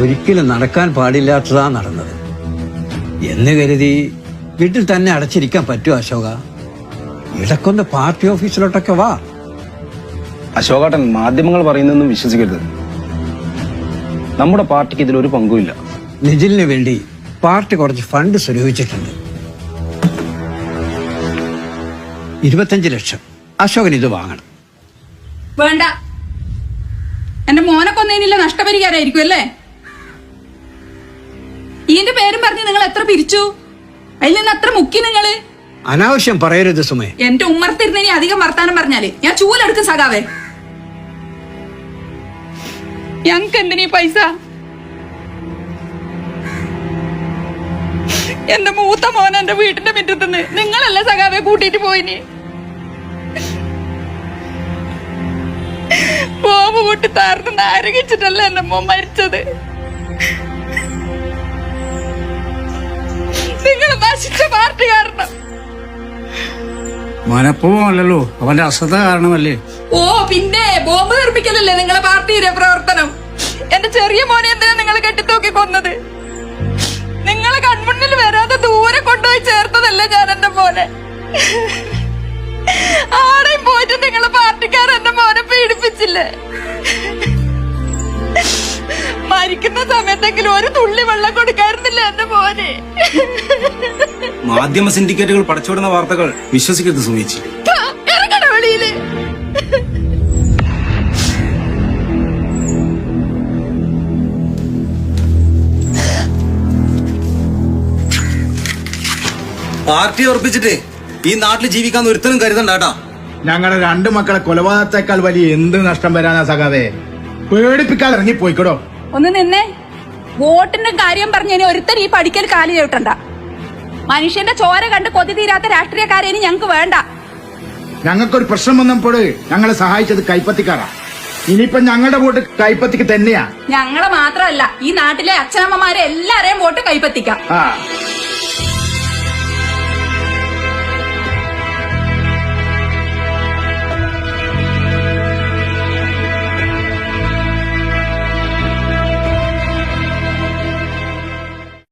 ഒരിക്കലും നടക്കാൻ പാടില്ലാത്തതാ നടന്നത്. എന്ന് കരുതി വീട്ടിൽ തന്നെ അടച്ചിരിക്കാൻ പറ്റുമോ അശോക. ഇടക്കൊന്ന് പാർട്ടി ഓഫീസിലോട്ടൊക്കെ വാ. അശോകാട്ടൻ മാധ്യമങ്ങൾ പറയുന്നൊന്നും വിശ്വസിക്കരുത്. നമ്മുടെ പാർട്ടിക്ക് ഇതിലൊരു പങ്കുമില്ല. നിജിലിന് വേണ്ടി പാർട്ടി കുറച്ച് ഫണ്ട് സ്വരൂപിച്ചിട്ടുണ്ട്. ഇരുപത്തഞ്ച് ലക്ഷം. അശോകൻ ഇത് വാങ്ങണം. വേണ്ട. എന്റെ മോനെ കൊന്നതിനില്ല നഷ്ടപരിഹാരമായിരിക്കും അല്ലേ? ഇതിന്റെ പേരും പറഞ്ഞ് നിങ്ങൾ എത്ര പിരിച്ചു? അതിൽ നിന്ന് എത്ര മുക്കി നിങ്ങൾ? അനാവശ്യം പറയരുത് സുമേ. എന്റെ ഉമ്മർത്തിരുന്നതിന് അധികം വർത്താനം പറഞ്ഞാൽ ഞാൻ ചൂലെടുക്കും സഖാവേ. ഞങ്ങക്ക് എന്തിനീ പൈസ? എന്റെ മൂത്ത മോൻ എന്റെ വീടിന്റെ മുറ്റത്തുനിന്ന് നിങ്ങളല്ലേ സഖാവെ കൂട്ടിട്ട് പോയിനി? പൊട്ടി താർന്ന് നാരകിച്ചിട്ടല്ല എന്റെ അമ്മ മരിച്ചത്? നിങ്ങൾ നശിച്ച പാർട്ടി കാരണം. മനഃപൂർവമല്ലല്ലോ. അവന്റെ അശ്രദ്ധ കാരണമല്ലേ? ഓ പിന്നെ ബോംബ് നിർമ്മിക്കലല്ലേ നിങ്ങളെ പാർട്ടിയിലെ പ്രവർത്തനം? എന്റെ ചെറിയ മോനെ എന്തിനാ നിങ്ങൾ കെട്ടിത്തൂക്കി കൊന്നത്? നിങ്ങളെ കൺമുന്നിൽ വരാതെ ദൂരെ കൊണ്ടുപോയി ചേർത്തതല്ലേ ഞാൻ എന്റെ മോനെ? ആടെയും പോയിട്ട് നിങ്ങളെ പാർട്ടിക്കാർ എന്റെ മോനെ പീഡിപ്പിച്ചില്ലേ? സമയത്തെങ്കിലും ഒരു തുള്ളി വെള്ളം കൊടുക്കാറുന്നില്ല എന്റെ പോലെ മാധ്യമ സിൻഡിക്കേറ്റുകൾ പടച്ചുവിടുന്ന വാർത്തകൾ വിശ്വസിക്കരുത് സൂചിച്ചു ഇറങ്ങണ വെളിയിൽ. പാർട്ടി ഉറപ്പിച്ചിട്ട് ഈ നാട്ടിൽ ജീവിക്കാൻ ഒരുത്തനും കരുതണ്ടാ കേട്ടാ. ഞങ്ങളുടെ രണ്ടു മക്കളെ കൊലപാതകത്തെക്കാൾ വലിയ എന്ത് നഷ്ടം വരാനാ സഖാവേ? പേടിപ്പിക്കാൻ ഇറങ്ങിപ്പോയിക്കടോ. ഒന്ന് നിന്നെ. വോട്ടിന്റെ കാര്യം പറഞ്ഞതിന് ഒരുത്തൻ ഈ പഠിക്കൽ കാലി ചവിട്ടണ്ട മനുഷ്യന്റെ ചോര കണ്ട് കൊതി തീരാത്ത രാഷ്ട്രീയക്കാരെ ഇനി ഞങ്ങക്ക് വേണ്ട. ഞങ്ങൾക്കൊരു പ്രശ്നം വന്നപ്പോൾ ഞങ്ങളെ സഹായിച്ചത് കൈപ്പത്തിക്കാരാ. ഇനിയിപ്പൊ ഞങ്ങളുടെ വോട്ട് കൈപ്പത്തിക്ക് തന്നെയാ. ഞങ്ങളെ മാത്രമല്ല ഈ നാട്ടിലെ അച്ഛനമ്മമാരെ എല്ലാരെയും വോട്ട് കൈപ്പത്തിക്കാം.